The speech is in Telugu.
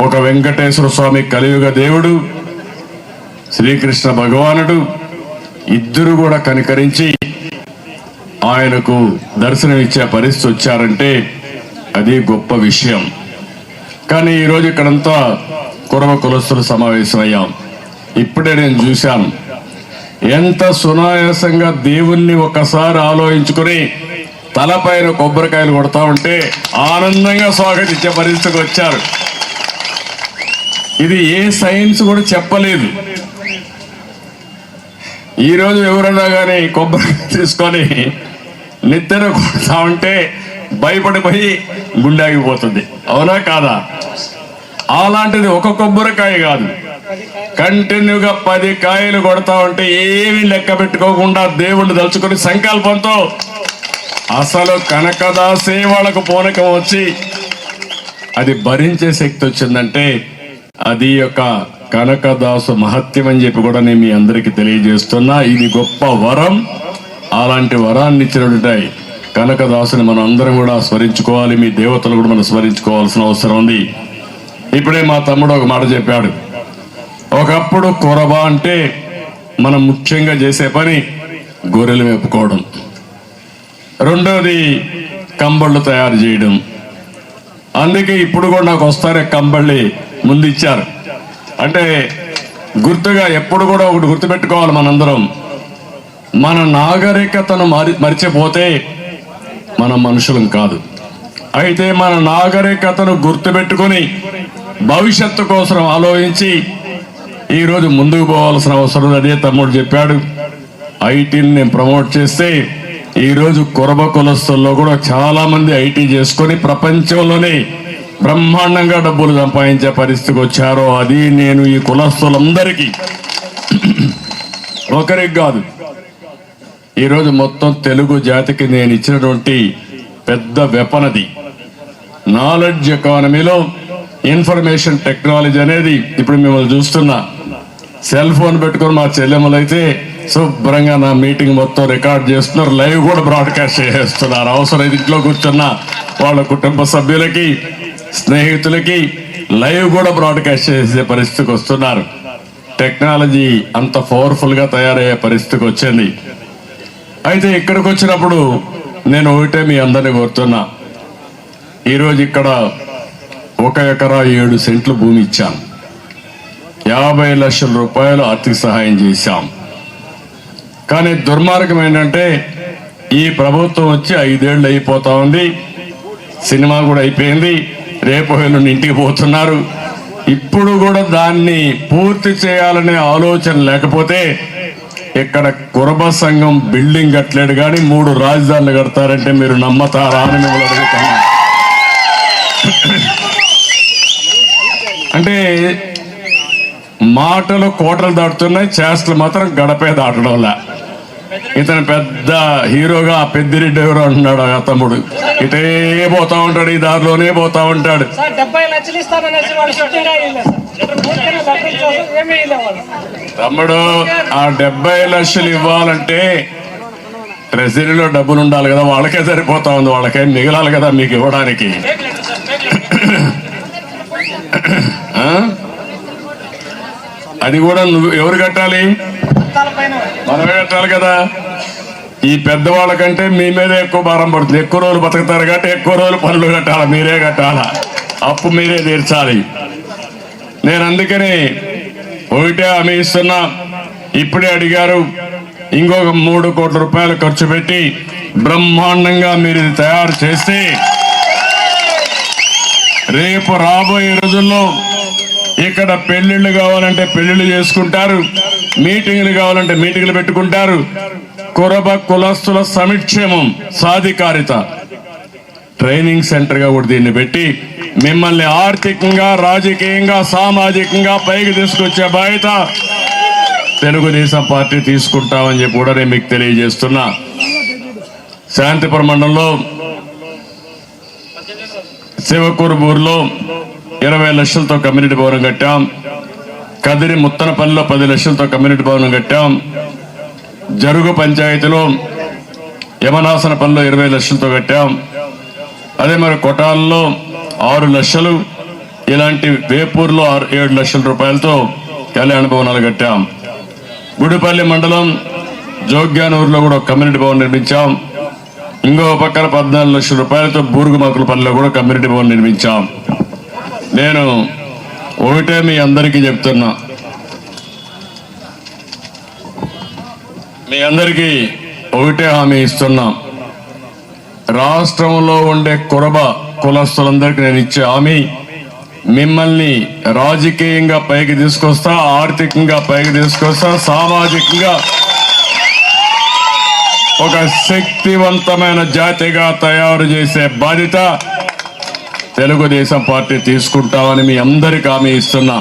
ఒక వెంకటేశ్వర స్వామి కలియుగ దేవుడు శ్రీకృష్ణ భగవానుడు ఇద్దరు కూడా కనికరించి ఆయనకు దర్శనం ఇచ్చే పరిస్థితి వచ్చారంటే అది గొప్ప విషయం. కానీ ఈరోజు ఇక్కడంతా కురవ కులస్తులు సమావేశమయ్యాం. ఇప్పుడే నేను చూశాను. ఎంత సునాయాసంగా దేవుణ్ణి ఒకసారి ఆలోచించుకుని తలపైన కొబ్బరికాయలు కొడతా ఉంటే ఆనందంగా స్వాగతించే పరిస్థితికి వచ్చారు. ఇది ఏ సైన్స్ కూడా చెప్పలేదు. ఈరోజు ఎవరన్నా కానీ కొబ్బరి తీసుకొని నిద్ర కొడతా ఉంటే భయపడిపోయి గుండాగిపోతుంది అవునా కాదా? అలాంటిది ఒక కొబ్బరికాయ కాదు. కంటిన్యూగా పది కాయలు కొడతా ఉంటే ఏమీ లెక్క పెట్టుకోకుండా దేవుణ్ణి దలుచుకుని సంకల్పంతో అసలు కనకదాసే వాళ్ళకు పూనకం వచ్చి అది భరించే శక్తి వచ్చిందంటే అది యొక్క కనకదాసు మహత్యం అని చెప్పి కూడా నేను మీ అందరికీ తెలియజేస్తున్నా. ఇది గొప్ప వరం. అలాంటి వరాన్ని ఇచ్చినటువంటి కనకదాసుని మనం అందరం కూడా స్మరించుకోవాలి. మీ దేవతలు కూడా మనం స్మరించుకోవాల్సిన అవసరం ఉంది. ఇప్పుడే మా తమ్ముడు ఒక మాట చెప్పాడు. ఒకప్పుడు కొరబ అంటే మనం ముఖ్యంగా చేసే పని గొర్రెలు మేపుకోవడం. రెండోది కంబళ్ళు తయారు చేయడం. అందుకే ఇప్పుడు కూడా నాకు వస్తారే కంబళ్ళి ముందు ఇచ్చారు. అంటే గుర్తుగా ఎప్పుడు కూడా ఒకటి గుర్తుపెట్టుకోవాలి మనందరం. మన నాగరికతను మరి మరిచిపోతే మన మనుషులం కాదు. అయితే మన నాగరికతను గుర్తుపెట్టుకొని భవిష్యత్తు కోసం ఆలోచించి ఈరోజు ముందుకు పోవాల్సిన అవసరం అదే తమ్ముడు చెప్పాడు. ఐటీని నేను ప్రమోట్ చేస్తే ఈరోజు కురబ కులస్తుల్లో కూడా చాలా మంది ఐటీ చేసుకొని ప్రపంచంలోనే బ్రహ్మాండంగా డబ్బులు సంపాదించే పరిస్థితికి వచ్చారో అది నేను ఈ కులస్తులందరికీ ఒకరికి కాదు. ఈరోజు మొత్తం తెలుగు జాతికి నేను ఇచ్చినటువంటి పెద్ద వెపనది. నాలెడ్జ్ ఎకానమీలో ఇన్ఫర్మేషన్ టెక్నాలజీ అనేది ఇప్పుడు మిమ్మల్ని చూస్తున్నా. సెల్ ఫోన్ పెట్టుకొని మా చెల్లెమ్మలు అయితే శుభ్రంగా నా మీటింగ్ మొత్తం రికార్డ్ చేస్తున్నారు. లైవ్ కూడా బ్రాడ్కాస్ట్ చేస్తున్నారు. అవసరం ఇంట్లో కూర్చున్న వాళ్ళ కుటుంబ సభ్యులకి స్నేహితులకి లైవ్ కూడా బ్రాడ్కాస్ట్ చేసే పరిస్థితికి వస్తున్నారు. టెక్నాలజీ అంత పవర్ఫుల్గా తయారయ్యే పరిస్థితికి వచ్చింది. అయితే ఇక్కడికి వచ్చినప్పుడు నేను ఒకటే మీ అందరిని కోరుతున్నా. ఈరోజు ఇక్కడ ఒక ఎకరా ఏడు సెంట్లు భూమి ఇచ్చాం. యాభై లక్షల రూపాయలు ఆర్థిక సహాయం చేశాం. కానీ దుర్మార్గం ఏంటంటే ఈ ప్రభుత్వం వచ్చి ఐదేళ్ళు అయిపోతా ఉంది. సినిమా కూడా అయిపోయింది. రేపు ఎల్లుండి ఇంటికి పోతున్నారు. ఇప్పుడు కూడా దాన్ని పూర్తి చేయాలనే ఆలోచన లేకపోతే ఇక్కడ కురబ సంఘం బిల్డింగ్ కట్టలేడు కానీ మూడు రాజధానులు కడతారంటే మీరు నమ్మతారా అని మిమ్మల్ని అడుగుతాను అంటే మాటలు కోటలు దాటుతున్నాయి చేష్టలు మాత్రం గడపే దాటడంలా. ఇతను పెద్ద హీరోగా పెద్దిరెడ్డి ఎవరో అంటున్నాడు ఆ తమ్ముడు. ఇటే పోతా ఉంటాడు ఈ దారిలోనే పోతా ఉంటాడు. తమ్ముడు ఆ డెబ్బై లక్షలు ఇవ్వాలంటే ట్రెజరీలో డబ్బులు ఉండాలి కదా వాళ్ళకే సరిపోతా ఉంది వాళ్ళకే మిగలాలి కదా మీకు ఇవ్వడానికి? అది కూడా నువ్వు ఎవరు కట్టాలి? మనమే కట్టాలి కదా. ఈ పెద్దవాళ్ళకంటే మీ మీద ఎక్కువ భారం పడుతుంది. ఎక్కువ రోజులు బతుకుతారు కాబట్టి ఎక్కువ రోజులు పనులు కట్టాలి మీరే కట్టాలా. అప్పు మీరే తీర్చాలి. నేను అందుకని ఒకటే హామీ ఇస్తున్నా. ఇప్పుడే అడిగారు ఇంకొక మూడు కోట్ల రూపాయలు ఖర్చు పెట్టి బ్రహ్మాండంగా మీరు ఇది తయారు చేస్తే రేపు రాబోయే రోజుల్లో ఇక్కడ పెళ్ళిళ్ళు కావాలంటే పెళ్ళిళ్ళు చేసుకుంటారు మీటింగ్లు కావాలంటే మీటింగ్లు పెట్టుకుంటారు కురబ కులస్తుల సమిక్షేమం సాధికారిత. ట్రైనింగ్ సెంటర్గా కూడా దీన్ని పెట్టి మిమ్మల్ని ఆర్థికంగా రాజకీయంగా సామాజికంగా పైకి తీసుకొచ్చే బాధ్యత తెలుగుదేశం పార్టీ తీసుకుంటామని చెప్పి కూడా నేను మీకు తెలియజేస్తున్నా. శాంతిపురం మండలంలో శివకూరు ఊర్లో ఇరవై లక్షలతో కమ్యూనిటీ భవనం కట్టాం. కదిరి ముత్తనపల్లిలో పది లక్షలతో కమ్యూనిటీ భవనం కట్టాం. జరుగు పంచాయతీలో యమనాసన యమనాసనపల్లిలో ఇరవై లక్షలతో కట్టాం. అదే మరి కొటాల్లో ఆరు లక్షలు ఇలాంటి వేపూర్లో ఆరు ఏడు లక్షల రూపాయలతో కళ్యాణ భవనాలు కట్టాం. గుడిపల్లి మండలం జోగ్యానూరులో కూడా కమ్యూనిటీ భవన్ నిర్మించాం. ఇంకో పక్కన పద్నాలుగు లక్షల రూపాయలతో బూరుగుమాకులపల్లిలో కూడా కమ్యూనిటీ భవన్ నిర్మించాం. నేను ఒకటే మీ అందరికీ చెప్తున్నా. మీ అందరికీ ఒకటే హామీ ఇస్తున్నాం. రాష్ట్రంలో ఉండే కురబ కులస్తులందరికీ నేను ఇచ్చే హామీ మిమ్మల్ని రాజకీయంగా పైకి తీసుకొస్తా ఆర్థికంగా పైకి తీసుకొస్తా సామాజికంగా ఒక శక్తివంతమైన జాతిగా తయారు చేసే బాధ్యత తెలుగుదేశం పార్టీ తీసుకుంటామని మీ అందరికీ హామీ ఇస్తున్నా.